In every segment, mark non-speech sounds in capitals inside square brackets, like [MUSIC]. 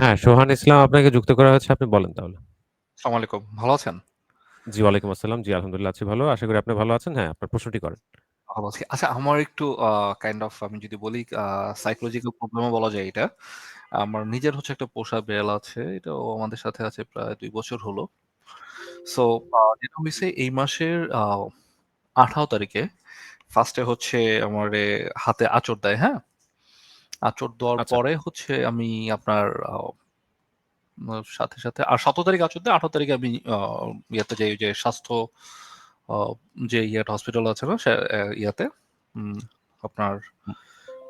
হ্যাঁ, সোহান ইসলাম আপনাকে যুক্ত করা হয়েছে। আপনি বলেন তাহলে। আসসালামু আলাইকুম। ভালো আছেন? জি, ওয়ালাইকুম আসসালাম। জি, আলহামদুলিল্লাহ আছি ভালো। আশা করি আপনি ভালো আছেন। হ্যাঁ, আপনার প্রশ্নটি করেন। ভালো আছি। আচ্ছা আমার একটু আ কাইন্ড অফ আমি যদি বলি আ সাইকোলজিক্যাল প্রবলেম ও বলা যায় এটা। আমার নিজের হচ্ছে একটা পোষা বেড়াল আছে। এটাও আমাদের সাথে আছে প্রায় ২ বছর হলো। সো আ যেটা হইছে এই মাসের আ ১৮ তারিখে ফার্স্ট এ হচ্ছে আমারে হাতে আঁচড় দেয়, হ্যাঁ? আঁচড় দেওয়ার আচ্ছা। পরে হচ্ছে আমি আপনার আ সাথে, সাথে আর ১৭ তারিখে আঁচড় দেয়, ১৮ তারিখে আমি আ ইয়াতে যাই ওই যে স্বাস্থ্য আ যে ইয়াটা হসপিটাল আছে না? সে অ্যা ইয়াতে উম আপনার হুম।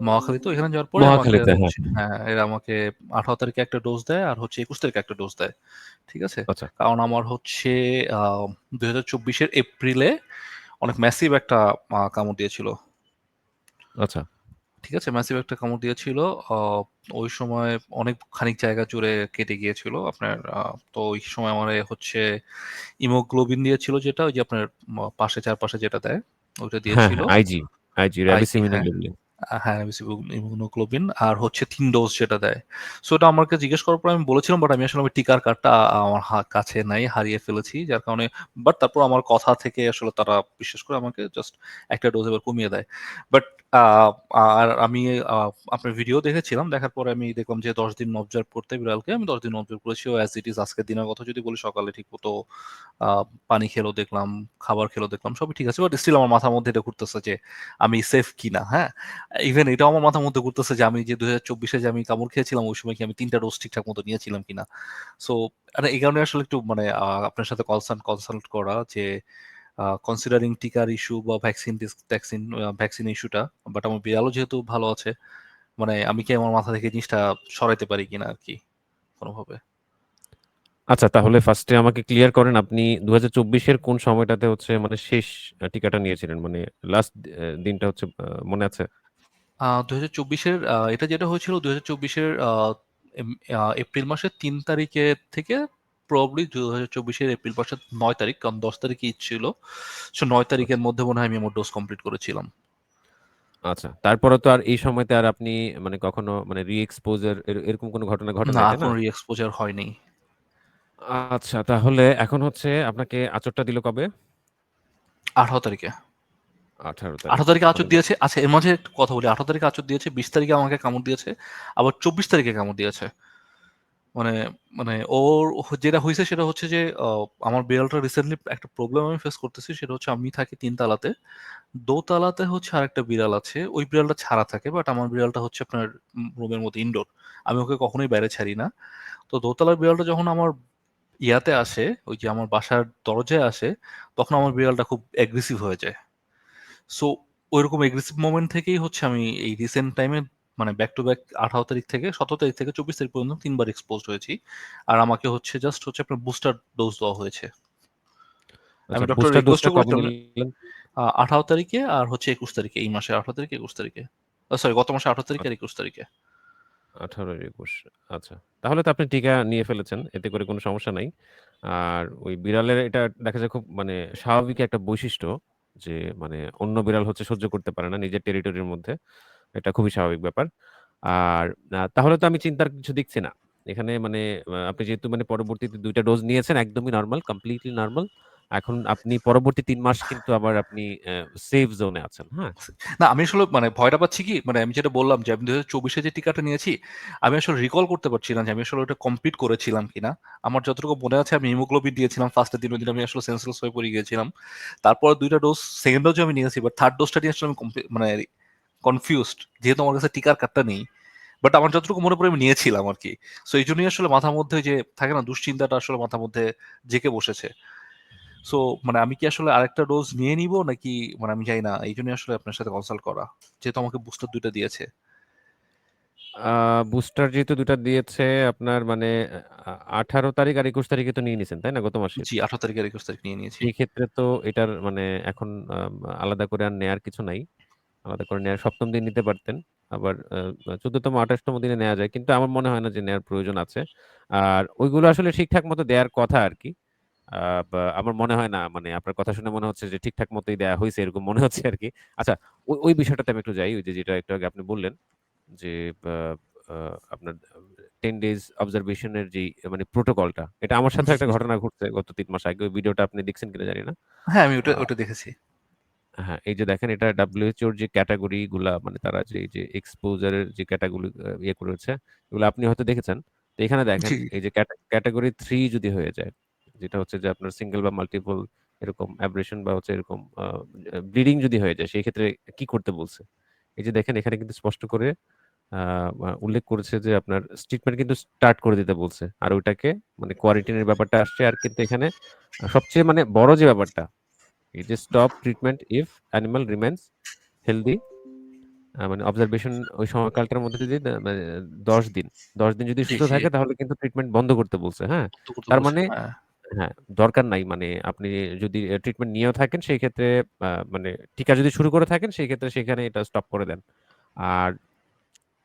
মহাখালীতে ওইখানে যাওয়ার পরে আমাকে মহাখালীতে, হ্যাঁ। হচ্ছে হ্যাঁ, এরা আমাকে ১৮ তারিখে একটা ডোজ দেয় আর হচ্ছে ২১ তারিখে একটা ডোজ দেয়। ঠিক আছে? আচ্ছা। কারণ আমার হচ্ছে আ ২০২৪ এর এপ্রিলে অনেক ম্যাসিভ একটা আ কামড় দিয়েছিল। আচ্ছা। ঠিক আছে? ম্যাসিভ একটা কামড় দিয়েছিল। ওই সময় অনেক খানিক জায়গা জুড়ে কেটে গিয়েছিল। আপনার তো ওই সময় আমার হচ্ছে হিমোগ্লোবিন দিয়েছিল যেটা ওই যে আপনার পাশে চারপাশে যেটা দেয়, ওইটা হ্যাঁ, হ্যাঁ, দিয়েছিল। আইজি, আইজি হ্যাঁ। ইমিউনোগ্লোবিন আর হচ্ছে ৩ ডোজ যেটা দেয়। সো ওটা আমাকে জিজ্ঞেস করার পর আমি বলেছিলাম বাট আমি আসলে আমার টিকার কার্ডটা আমার কাছে নাই, হারিয়ে ফেলেছি। যার কারণে বাট তারপর আমার কথা থেকে আসলে তারা বিশ্বাস করে আমাকে জাস্ট একটা ডোজ এবার কমিয়ে দেয়। বাট আর আমি আপনার ভিডিও দেখেছিলাম। দেখার পরে আমি দেখলাম যে ১০ দিন অবজার্ভ করতে বিড়ালকে আমি ১০ দিন অবজার্ভ করেছি। ও অ্যাজ ইট ইস আজকের দিনের কথা যদি বলি সকালে ঠিক মতো পানি খেলো দেখলাম, খাবার খেলো দেখলাম। সবই ঠিক আছে। বাট স্টিল আমার মাথার মধ্যে এটা ঘুরতেছে যে আমি সেফ কিনা, হ্যাঁ? ইভেন এটাও আমার মাথার মধ্যে ঘুরতেছে যে আমি যে দু হাজার চব্বিশে যে আমি কামড় খেয়েছিলাম ওই সময় কি আমি ৩ টা ডোজ ঠিকঠাক মতো নিয়েছিলাম কিনা। সো মানে এই কারণে আসলে একটু মানে আপনার সাথে কলসান কনসাল্ট করা যে কনসিডারিং টিকার ইস্যু বা ভ্যাকসিন ভ্যাকসিন ভ্যাকসিন ইস্যুটা। বাট আমার বিড়ালও যেহেতু ভালো আছে, মানে আমি কি আমার মাথা থেকে জিনিসটা সরাইতে পারি কিনা আর কি কোনোভাবে আচ্ছা তাহলে ফার্স্টে আমাকে ক্লিয়ার করেন আপনি ২০২৪ এর কোন সময়টাতে হচ্ছে মানে শেষ টিকাটা নিয়েছিলেন? মানে লাস্ট দিনটা হচ্ছে মনে আছে? আ ২০২৪ এর আ এটা যেটা হয়েছিল ২০২৪ এর আ এম আ এপ্রিল মাসের ৩ তারিখে থেকে প্রবাবলি ২০২৪ এর এপ্রিল মাসের ৯ তারিখ। কারণ ১০ তারিখে ঈদ ছিল। সো ৯ আচ্ছা। তারিখের মধ্যে মনে হয় আমি আমার ডোজ কমপ্লিট করেছিলাম। আচ্ছা। তারপরে তো আর এই সময়তে আর আপনি মানে কখনো মানে রি-এক্সপোজার এরকম কোনো ঘটনা ঘটে না, নাই, তাই না? এখনও রি-এক্সপোজার হয়নি। আচ্ছা, তাহলে এখন হচ্ছে আপনাকে আচরটা দিল কবে? ১৮ তারিখে। ১৮ ১৮ তারিখ। আঁচড় দিয়েছে। আচ্ছা এর মাঝে একটা কথা বলি। ১৮ তারিখে আঁচড় দিয়েছে, ২০ তারিখে আমাকে কামড় দিয়েছে। আবার ২৪ তারিখে কামড় দিয়েছে। মানে মানে ওর যেটা হইছে সেটা হচ্ছে যে আমার বিড়ালটা রিসেন্টলি একটা প্রবলেম আমি ফেস করতেছি। সেটা হচ্ছে আমি থাকি ৩ তালাতে। দোতলাতে হচ্ছে আরেকটা বিড়াল আছে। ওই বিড়ালটা ছাড়া থাকে। বাট আমার বিড়ালটা হচ্ছে আপনার রুমের মধ্যে ইনডোর। আমি ওকে কখনোই বাইরে ছাড়ি না। তো দোতলার বিড়ালটা যখন আমার ইয়াতে আসে, ওই যে আমার বাসার দরজায় আসে, তখন আমার বিড়ালটা খুব অ্যাগ্রেসিভ হয়ে যায়। সো ঐরকম এগ্রেসিভ মোমেন্ট থেকেই হচ্ছে আমি এই রিসেন্ট টাইমে মানে ব্যাক টু ব্যাক ১৮ তারিখ থেকে ১৭ তারিখ থেকে ২৪ তারিখ পর্যন্ত তিনবার এক্সপোজ হয়েছি। আর আমাকে হচ্ছে জাস্ট হচ্ছে আপনার বুস্টার ডোজ দেওয়া হয়েছে। আমি আচ্ছা, ডক্টর বুস্টার ডোজটা রিকোয়েস্টও কবে করেছিলাম নিলেন? আ ১৮ তারিখে আর হচ্ছে ২১ তারিখে। এই মাসের ১৮ তারিখে, ২১ তারিখে। সরি গত মাসে ১৮ তারিখে আর ২১ তারিখে। ১৮ আর ২১ আচ্ছা। তাহলে তো আপনি টিকা নিয়ে ফেলেছেন। এতে করে কোনো সমস্যা নাই। আর ওই বিড়ালের এটা দেখা যায় খুব মানে স্বাভাবিক একটা বৈশিষ্ট্য যে মানে অন্য বিড়াল হচ্ছে সহ্য করতে পারে না নিজের টেরিটরির মধ্যে। এটা খুবই স্বাভাবিক ব্যাপার। আর আহ, তাহলে তো আমি চিন্তার কিছু দেখছি না। এখানে মানে আপনি যেহেতু মানে পরবর্তীতে ২ টা ডোজ নিয়েছেন একদমই নরমাল, কমপ্লিটলি নরমাল। এখন আপনি পরবর্তী তিন মাস কিন্তু আবার আপনি সেফ জোনে আছেন, হ্যাঁ? না আমি আসলে মানে ভয়টা পাচ্ছি কি মানে আমি যেটা বললাম যে আমি ২০২৪ এ যে টিকাটা নিয়েছি, আমি আসলে রিকল করতে পারছি না যে আমি আসলে ওটা কমপ্লিট করেছিলাম কিনা। আমার যতটুকু মনে আছে আমি হিমোগ্লোবিন দিয়েছিলাম ফার্স্ট এর দিন, আমি আসলে সেন্সলেস হয়ে পড়ে গিয়েছিলাম। তারপর দুইটা ডোজ, সেকেন্ড ডোজও আমি নিয়েছি। বাট থার্ড ডোজটা নিয়ে আসলে আমি মানে কনফিউজড। যেহেতু আমার কাছে টিকার কার্ডটা নেই। বাট আমার যতটুকু মনে পড়ে আমি নিয়েছিলাম আরকি। সো এই জন্যই আসলে মাথার মধ্যে যে থাকে না দুশ্চিন্তাটা আসলে মাথার মধ্যে জেঁকে বসেছে। সো মানে আমি কি আসলে আরেকটা ডোজ নিয়ে নিবো নাকি মানে আমি জানি না। এইজন্যই আসলে আপনার সাথে কনসাল্ট করা। যেহেতু আমাকে বুস্টার ২ টা দিয়েছে। বুস্টার যেহেতু ২ টা দিয়েছে আপনার মানে আঠারো তারিখ আর ২১ তারিখে তো নিয়ে নিয়েছেন তাই না? গত মাসের? জি, ১৮ তারিখ আর ২১ তারিখ নিয়ে নিয়েছি। এই ক্ষেত্রে তো এটার মানে এখন আলাদা করে আর নেয়ার কিছু নাই। আলাদা করে নেয়ার সপ্তম দিন নিতে পারতেন। আবার আ ১৪তম, ২৮ তম দিনে নেওয়া যায়। কিন্তু আমার মনে হয় না যে নেয়ার প্রয়োজন আছে। আর ওইগুলো আসলে ঠিকঠাক মতো দেয়ার কথা আরকি। আ বা আমার মনে হয় না মানে আপনার কথা শুনে মনে হচ্ছে যে ঠিকঠাক মতোই দেয়া হইছে এরকম মনে হচ্ছে আরকি। আচ্ছা ওই, ওই বিষয়টাতে আমি একটু যাই। ওই যে যেটা একটু আগে আপনি বললেন যে বা আ আপনার 10 ডেজ অবজারভেশন এর যেই মানে প্রোটোকলটা, এটা আমার সাথেও একটা। ঘটনা ঘটছে গত ৩ মাস আগে। ওই ভিডিওটা আপনি দেখছেন কিনা জানি না। হ্যাঁ, আমি ওটা ওটা দেখেছি। হ্যাঁ, এই যে দেখেন এটা WHO র যে ক্যাটেগরি গুলা মানে তারা যে যে এক্সপোজার এর যে ক্যাটেগরি আ ইয়ে করেছে, এগুলো আপনি হয়তো দেখেছেন। তো এখানে দেখেন জি। এই যে ক্যাটে ক্যাটেগরি 3 যদি হয়ে যায়, যেটা হচ্ছে যে আপনার সিঙ্গল বা মাল্টিপল এরকম অ্যাব্রেশন বা হচ্ছে এরকম ব্লিডিং যদি হয়ে যায়, সেই ক্ষেত্রে কি করতে বলছে? এই যে দেখেন এখানে কিন্তু স্পষ্ট করে উল্লেখ করেছে যে আপনার ট্রিটমেন্ট কিন্তু স্টার্ট করে দিতে বলছে। আর ওইটাকে মানে কোয়ারান্টাইন এর ব্যাপারটা আসছে আর কিন্তু এখানে সবচেয়ে মানে বড় যে ব্যাপারটা, এই যে stop treatment if animal remains healthy মানে অবজারভেশন ওই সময়কালটার মধ্যে যদি মানে ১০ দিন ১০ দিন যদি সুস্থ থাকে তাহলে কিন্তু ট্রিটমেন্ট বন্ধ করতে বলছে, হ্যাঁ? তার মানে হ্যাঁ। দরকার নাই মানে আপনি যদি এ ট্রিটমেন্ট নিয়েও থাকেন সেই ক্ষেত্রে আ মানে টিকা যদি শুরু করে থাকেন সেই ক্ষেত্রে সেখানে এটা স্টপ করে দেন। আর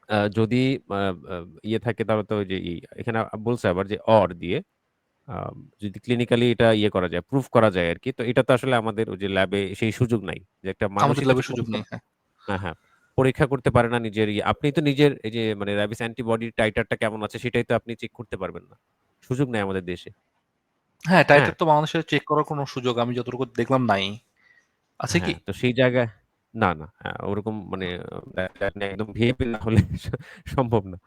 আ যদি আ আ ইয়ে থাকে তাহলে তো ওই যে ই এখানে বলছে আবার যে অর দিয়ে আ যদি ক্লিনিক্যালি এটা ইয়ে করা যায়, প্রুফ করা যায় আরকি। তো এটা তো আসলে আমাদের ওই যে ল্যাবে সেই সুযোগ নাই। যে একটা তো ল্যাবে সুযোগ পরীক্ষা নেই, হ্যাঁ। হ্যাঁ, হ্যাঁ। পরীক্ষা করতে পারে না নিজের ইয়ে। আপনি তো নিজের এই যে মানে র‍্যাবিস অ্যান্টিবডির টাইটারটা কেমন আছে সেটাই তো আপনি চেক করতে পারবেন না। সুযোগ নাই আমাদের দেশে। হ্যাঁ, হ্যাঁ। টাইটার তো বাংলাদেশে চেক করার কোনো সুযোগ আমি যতটুকু দেখলাম নাই। আছে কি? হ্যাঁ, তো সেই জায়গায় না, না। আ ওরকম মানে আপনি একদম ভিআইপি না হলে [LAUGHS] সম্ভব না।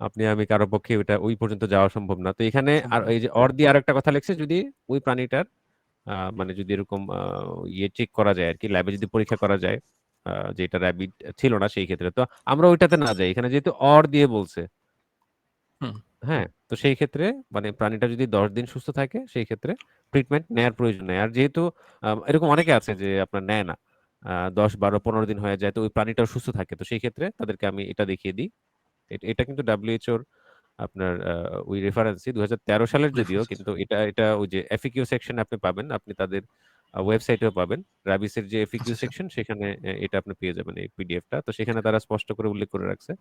আপনি আমি কারও পক্ষে ওইটা ওই পর্যন্ত যাওয়া সম্ভব না। তো এখানে আর সম্ভব না। এই যে অর দিয়ে আরেকটা কথা লিখছে যদি ওই প্রাণীটার আ মানে যদি এরকম আ ইয়ে চেক করা যায় আরকি, ল্যাবে যদি পরীক্ষা করা যায় আ যে এটা র‍্যাবিড ছিল না সেই ক্ষেত্রে। তো আমরা ওইটাতে না যাই। এখানে যেহেতু অর দিয়ে বলছে। হ্যাঁ, তো সেই ক্ষেত্রে মানে প্রাণীটা যদি ১০ দিন সুস্থ থাকে সেই ক্ষেত্রে ট্রিটমেন্ট নেয়ার প্রয়োজন নেই। আর যেহেতু আ এরকম অনেকে আছে যে আপনার নেয় না। আ ১০, ১২, ১৫ দিন হয়ে যায় তো ওই প্রাণীটাও সুস্থ থাকে। তো সেই ক্ষেত্রে তাদেরকে আমি এটা দেখিয়ে দিই। এটা কিন্তু WHO র আপনার আ ওই রেফারেন্সই ২০১৩ সালের যদিও রেফারেন্স কিন্তু এটা এটা ওই যে FAQ সেকশন এ আপনি পাবেন। আপনি তাদের আ ওয়েবসাইটেও পাবেন। র‍্যাবিসের যে FAQ আচ্ছা, আচ্ছা। সেকশন সেখানে এ এটা আপনি পেয়ে যাবেন এই পিডিএফটা। তো সেখানে তারা স্পষ্ট করে উল্লেখ করে রাখছে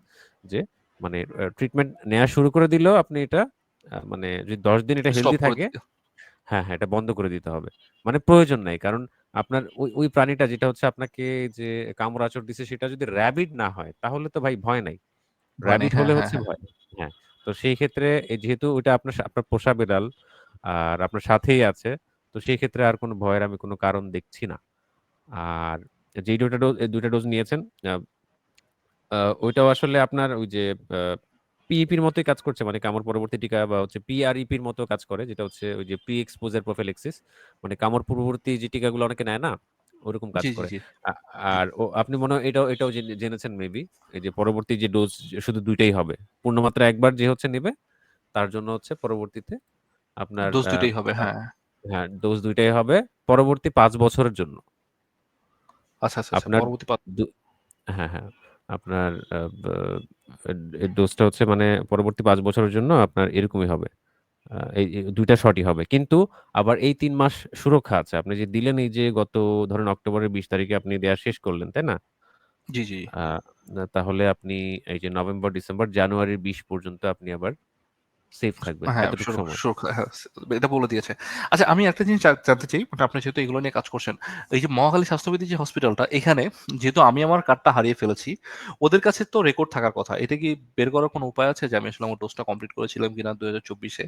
যে মানে ট্রিটমেন্ট নেয়া শুরু করে দিলেও আপনি এটা মানে যদি ১০ দিন এটা করে থাকে হ্যাঁ, হ্যাঁ, এটা বন্ধ করে দিতে হবে। মানে প্রয়োজন নাই। কারণ আপনার ওই ওই প্রাণীটা যেটা হচ্ছে আপনাকে যে কামড়-আঁচড় দিছে সেটা যদি র‍্যাবিড না হয় তাহলে তো ভাই ভয় নাই। র‍্যাবিড হলে হ্যাঁ, হচ্ছে হ্যাঁ। ভয়। হ্যাঁ, তো সেই ক্ষেত্রে যেহেতু ওইটা আপনার আপনার পোষা বিড়াল আর আপনার সাথেই আছে। তো সেই ক্ষেত্রে আর কোনো ভয়ের আমি কোনো কারণ দেখছি না। আর যেই ২ টা ডোজ ২ টা ডোজ নিয়েছেন আ ওইটাও আসলে আপনার ওই যে আ পিইপির মতোই কাজ করছে। মানে কামড় পরবর্তী টিকা বা হচ্ছে পিআরইপির মতো কাজ করে। যেটা হচ্ছে ওই যে প্রি এক্সপোজার প্রফিল্যাক্সিস মানে কামড় পূর্ববর্তী যে টিকাগুলো অনেকে নেয় না? ওরকম কাজ জি, জি, করে। জি। আ আর ও আপনি মনে হয় এটাও এটাও জেনে জেনেছেন মেবি। এই যে পরবর্তী যে ডোজ শুধু ২ টাই হবে। পূর্ণমাত্রা একবার যে হচ্ছে নিবে তার জন্য হচ্ছে পরবর্তীতে আপনার ডোজ আ ২ টাই হবে, আ হ্যাঁ। হ্যাঁ, ডোজ ২ টাই হবে। পরবর্তী ৫ বছরের জন্য। আচ্ছা, আচ্ছা, আচ্ছা। আপনার পরবর্তী পা দু হ্যাঁ, হ্যাঁ। আপনার আ বা এ ডোজটা হচ্ছে মানে পরবর্তী পাঁচ বছরের জন্য আপনার এরকমই হবে। আ এই দুইটা ২ টা শটই হবে। কিন্তু আবার এই তিন মাস সুরক্ষা আছে। আপনি যে দিলেন এই যে গত ধরেন অক্টোবরের ২০ তারিখে আপনি দেয়া শেষ করলেন, তাই না? জি, জি। আ না তাহলে আপনি এই যে নভেম্বর, ডিসেম্বর, জানুয়ারির ২০ পর্যন্ত আপনি আবার সেফ থাকবেন। হ্যাঁ। সুরক্ষা হ্যাঁ, এটা বলে দিয়েছে। আচ্ছা আমি একটা জিনিস জানতে চাই, মানে আপনি যেহেতু এগুলো নিয়ে কাজ করছেন। এই যে মহাখালী স্বাস্থ্যবিধি যে হসপিটালটা এখানে যেহেতু আমি আমার কার্ডটা হারিয়ে ফেলেছি, ওদের কাছে তো রেকর্ড থাকার কথা। এটা কি বের করার কোনো উপায় আছে যে আমি আসলে আমার ডোজটা কমপ্লিট করেছিলাম কিনা ২০২৪ এ?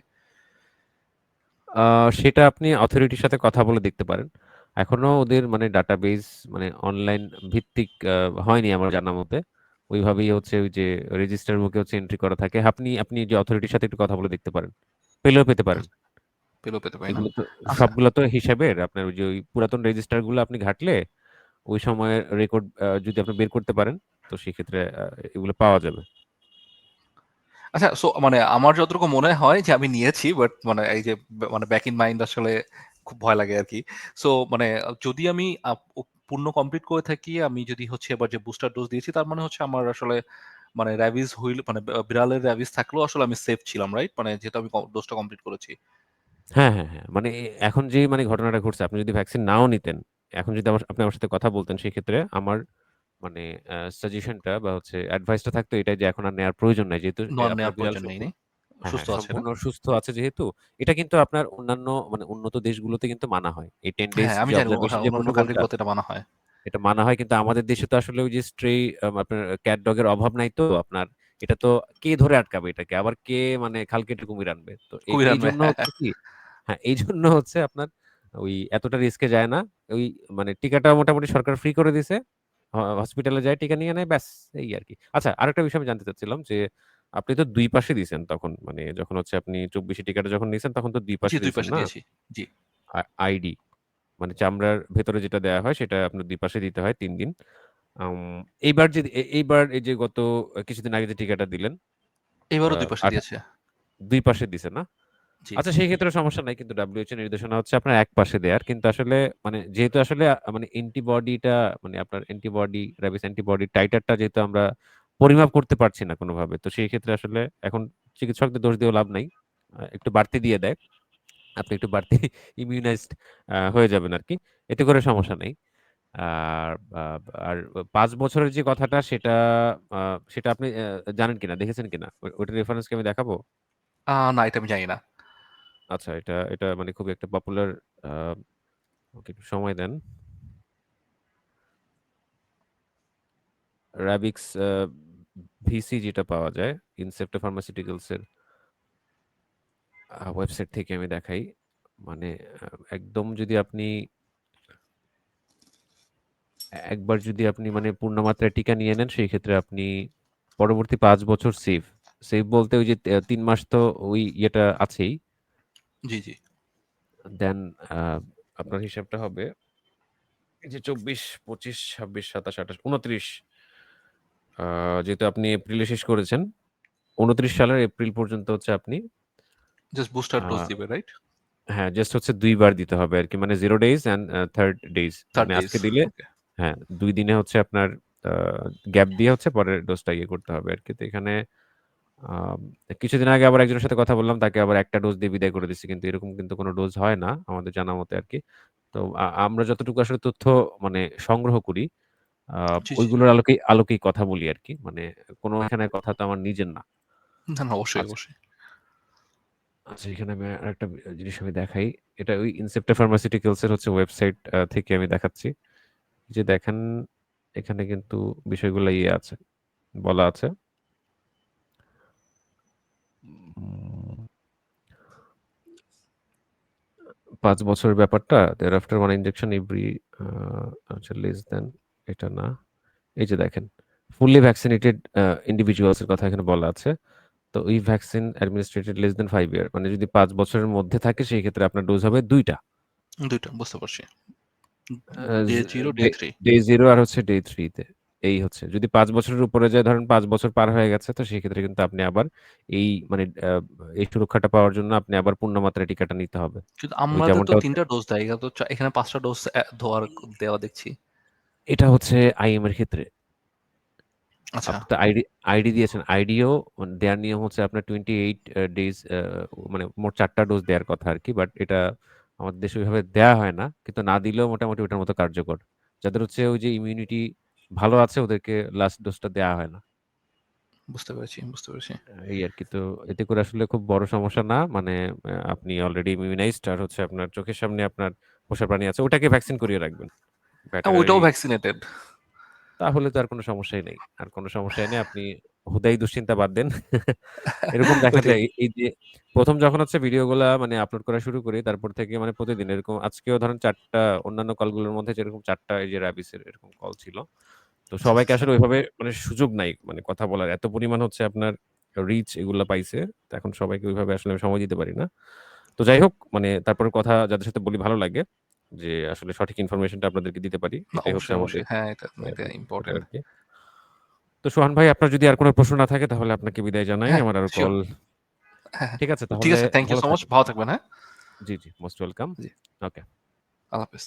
আ সেটা আপনি অথরিটির সাথে কথা বলে দেখতে পারেন। এখনও ওদের মানে ডাটাবেস মানে অনলাইন ভিত্তিক হয়নি আমার জানা মতে। ওইভাবেই হচ্ছে ওই যে রেজিস্টার বুকে হচ্ছে এন্ট্রি করা থাকে। আপনি আপনি যে অথরিটির সাথে একটু কথা বলে দেখতে পারেন। পেলেও পেতে পারেন। পেলেও পেতে পারি না। এগুলো আচ্ছা। সবগুলো তো হিসাবের আপনার ওই যে ওই পুরাতন রেজিস্টারগুলো আপনি ঘাঁটলে ওই সময়ের রেকর্ড যদি আপনি বের করতে পারেন তো সেক্ষেত্রে এগুলো পাওয়া যাবে। আচ্ছা সো মানে আমার যতটুকু মনে হয় যে আমি নিয়েছি বাট মানে এই যে মানে ব্যাক ইন মাইন্ড আসলে খুব ভয় লাগে আরকি। সো মানে যদি আমি পূর্ণ কমপ্লিট করে থাকি, আমি যদি হচ্ছে এবার যে বুস্টার ডোজ দিয়েছি তার মানে হচ্ছে আমার আসলে মানে র‍্যাবিস হইল মানে বিড়ালের র‍্যাবিস থাকলেও আসলে আমি সেফ ছিলাম, রাইট? মানে যেহেতু আমি ডোজটা কমপ্লিট করেছি। হ্যাঁ, হ্যাঁ, হ্যাঁ। মানে এখন যে মানে ঘটনাটা ঘটছে আপনি যদি ভ্যাকসিন নাও নিতেন, এখন যদি আমার আপনি আমার সাথে কথা বলতেন সেক্ষেত্রে আমার মানে সাজেশনটা বা হচ্ছে অ্যাডভাইসটা থাকতো এটাই যে এখন আর নেওয়ার প্রয়োজন নাই। যেহেতু হ্যাঁ, সুস্থ হ্যাঁ, আছে না? সম্পূর্ণ সুস্থ আছে যেহেতু এটা কিন্তু আপনার অন্যান্য মানে উন্নত দেশগুলোতে কিন্তু মানা হয়। এই 10 ডেজ হ্যাঁ, আমি যে জানি অবজারভেশন হ্যাঁ, যে অন্যান্য প্রোটোকলটা কান্ট্রিগুলোতে এটা মানা হয়। এটা মানা হয় কিন্তু আমাদের দেশে তো আসলে ওই যে স্ট্রে আপনার ক্যাট ডগ এর অভাব নাই তো আপনার এটা তো কে ধরে আটকাবে এটাকে? আবার কে মানে খাল কেটে কুমির আনবে? তো এ কুমির আনবে, এইজন্য হ্যাঁ, হচ্ছে কি হ্যাঁ, এইজন্য হচ্ছে আপনার ওই এতটা রিস্কে যায় না। ওই মানে টিকাটা মোটামুটি সরকার ফ্রি করে দিছে। হ হসপিটালে যায় টিকা নিয়ে নেয় ব্যাস এই আরকি। আচ্ছা আরেকটা বিষয় আমি জানতে চাচ্ছিলাম যে আপনি তো ২ পাশে দিছেন তখন মানে যখন হচ্ছে আপনি ২৪ এ টিকাটা যখন নিছেন তখন তো ২ জি, পাশে ২ দিছেন পাশে না? দিয়েছি। জি। আ আইডি মানে চামড়ার ভেতরে যেটা দেয়া হয় সেটা আপনার ২ পাশে দিতে হয় ৩ দিন। আম এইবার যে এ এইবার এই যে গত কিছুদিন আগে যে টিকাটা দিলেন আ এবারও ২ পাশে দিয়েছে। ২ পাশে দিছে না? জি। আচ্ছা সেই ক্ষেত্রে সমস্যা নাই। কিন্তু WHO নির্দেশনা হচ্ছে আপনার এক পাশে দেয়ার। কিন্তু আসলে মানে যেহেতু আসলে আ মানে অ্যান্টিবডিটা মানে আপনার অ্যান্টিবডি, র‍্যাবিস অ্যান্টিবডি টাইটারটা যেহেতু আমরা পরিমাপ করতে পারছি না কোনোভাবে তো সেই ক্ষেত্রে আসলে এখন চিকিৎসকদের দোষ দিয়েও লাভ নাই। একটু বাড়তি দিয়ে দেয়। আপনি একটু বাড়তি [LAUGHS] ইমিউনাইজড হয়ে যাবেন আরকি। এতে করে সমস্যা নেই। আর আর ৫ বছরের যে কথাটা সেটা সেটা আপনি জানেন কিনা? দেখেছেন কিনা? ও ওটার রেফারেন্স কি আমি দেখাবো? না এটা আমি জানি না। আচ্ছা এটা এটা মানে খুবই একটা পপুলার আমাকে একটু সময় দেন। রাবিক্স আ ভিসি যেটা পাওয়া যায় ইনসেপ্টা ফার্মাসিউটিক্যালস এর ওয়েবসাইট থেকে আমি দেখাই। মানে একদম যদি আপনি একবার যদি আপনি মানে পূর্ণ মাত্রায় টিকা নিয়ে নেন সেই ক্ষেত্রে আপনি পরবর্তী পাঁচ বছর সেফ। সেফ বলতে ওই যে তিন মাস তো ওই ইয়েটা আছেই। জি, জি। দেন আপনার হিসাবটা হবে এই যে ২৪, ২৫, ২৬, ২৭, ২৮, ২৯ আ যেহেতু আপনি এপ্রিলে শেষ করেছেন। ২৯ সালের এপ্রিল পর্যন্ত হচ্ছে আপনি জাস্ট বুস্টার ডোজ দিবে, রাইট? হ্যাঁ, জাস্ট হচ্ছে ২ বার দিতে হবে আরকি। মানে 0 days and a 3rd days. 3rd মানে আজকে দিলে হ্যাঁ, ২ দিনে হচ্ছে আপনার গ্যাপ দিয়ে হচ্ছে পরের ডোজটা ইয়ে করতে হবে আরকি। তো এখানে কিছুদিন আগে আবার একজনের সাথে কথা বললাম। তাকে আবার একটা ডোজ দিয়ে বিদায় করে দিছি। কিন্তু এরকম কিন্তু কোন ডোজ হয় না আমাদের জানা মতে আরকি। তো আমরা যতটুকু আসলে তথ্য মানে সংগ্রহ করি। ওইগুলোর আলোকেই আলোকেই কথা বলি আর কি মানে কোনো এখানে কথা তো আমার নিজের না। না, না অবশ্যই, আচ্ছা। অবশ্যই। আচ্ছা এখানে আমি আরেকটা জিনিস আমি দেখাই। এটা ওই ইনসেপ্টা ফার্মাসিউটিক্যালস এর হচ্ছে ওয়েবসাইট থেকে আমি দেখাচ্ছি। যে দেখেন এখানে কিন্তু বিষয়গুলো ইয়ে আছে, বলা আছে। ৫ বছরের ব্যাপারটা thereafter one injection every আ আচ্ছা less than এটা না। এই যে দেখেন আ individuals এর কথা এখানে বলা আছে। তো ওই vaccine administrated less than 5 year মানে যদি 5 বছরের মধ্যে থাকে সেই ক্ষেত্রে আপনার ডোজ হবে ২ টা। ২ টা বুঝতে পারছি। ডে জ 0, ডে ডে 3 ডে 0 আর হচ্ছে ডে 3 তে। এই হচ্ছে। যদি ৫ বছরের উপরে যায় ধরেন ৫ বছর পার হয়ে গেছে তো সেক্ষেত্রে কিন্তু আপনি আবার এই মানে এই সুরক্ষাটা পাওয়ার জন্য আপনি আবার পূর্ণ মাত্রায় টিকাটা নিতে হবে। কিন্তু ওই আমাদের তো যেমনটা হচ্ছে ৩ টা ডোজ দেয়। এখানে তো এখানে ৫ টা ডোজ দেওয়ার দেওয়া দেখছি। এটা হচ্ছে আইএম এর ক্ষেত্রে। আচ্ছা। আইডি আইডি দিয়েছেন। আইডিও দেয়ার নিয়ম হচ্ছে আপনার 28 আ ডেইজ আ মানে মোট ৪ টা ডোজ দেয়ার কথা আরকি। বাট এটা আমাদের দেশে ওইভাবে দেয়া হয় না। কিন্তু না দিলেও মোটামুটি ওটার মতো কার্যকর। যাদের হচ্ছে ওই যে ইমিউনিটি ভালো আছে ওদেরকে লাস্ট ডোজটা দেয়া হয় না। বুঝতে পেরেছি, বুঝতে পেরেছি। এই আরকি। তো এতে করে আসলে খুব বড় সমস্যা না। মানে আপনি অলরেডি ইমিউনাইজড আর হচ্ছে আপনার চোখের সামনে আপনার পোষা প্রাণী আছে। ওটাকে ভ্যাকসিন করিয়ে রাখবেন। Veterinary vaccinated. তাহলে তো আর কোন সমস্যাই নেই। আর কোন সমস্যাই নেই। আপনি হুদাই দুশ্চিন্তা বাদ দেন। এরকম [LAUGHS] দেখা যায় এই যে ১ম যখন হচ্ছে ভিডিওগুলা মানে আপলোড করা শুরু করি তারপর থেকে মানে প্রতিদিন এরকম আজকেও ধরেন ৪ টা অন্যান্য কলগুলোর মধ্যে যেরকম ৪ টা এই যে রাবিসের এরকম কল ছিল। তো আচ্ছা, সবাইকে আচ্ছা। আসলে ওইভাবে মানে সুযোগ নাই মানে কথা বলার। এত পরিমাণ হচ্ছে আপনার রিচ এগুলা পাইছে। তো এখন সবাইকে ওইভাবে আসলে আমি সময় দিতে পারি না। তো যাই হোক মানে তারপরে কথা যাদের সাথে বলি ভালো লাগে। যে আসলে সঠিক ইনফরমেশনটা আপনাদেরকে দিতে পারি। এটাই হচ্ছে অবশ্যই, আমাদের অবশ্যই। হ্যাঁ, এটা এটা ইম্পর্টেন্ট। তো সোহান ভাই আপনার যদি আর কোনো প্রশ্ন না থাকে তাহলে আপনাকে বিদায় জানাই। হ্যাঁ, আমার আর। কল হ্যাঁ, হ্যাঁ। ঠিক আছে ঠিক তাহলে আছে। থ্যাংক ইউ ভালো সো মাচ। থাকবেন। ভালো থাকবেন, হ্যাঁ? জি, জি। Most welcome. জি। ওকে। আল্লাহ হাফেজ।